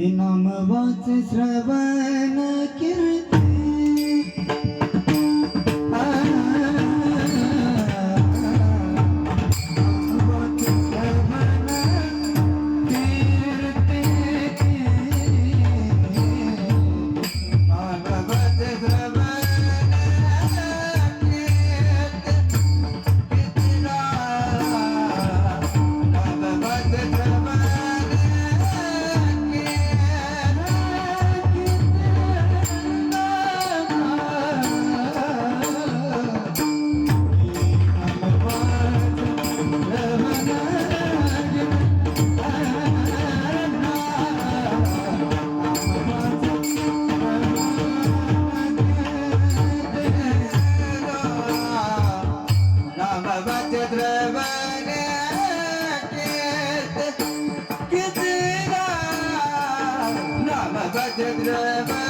विनाम श्रवण कीर्तन। Namah Bhaja Dravana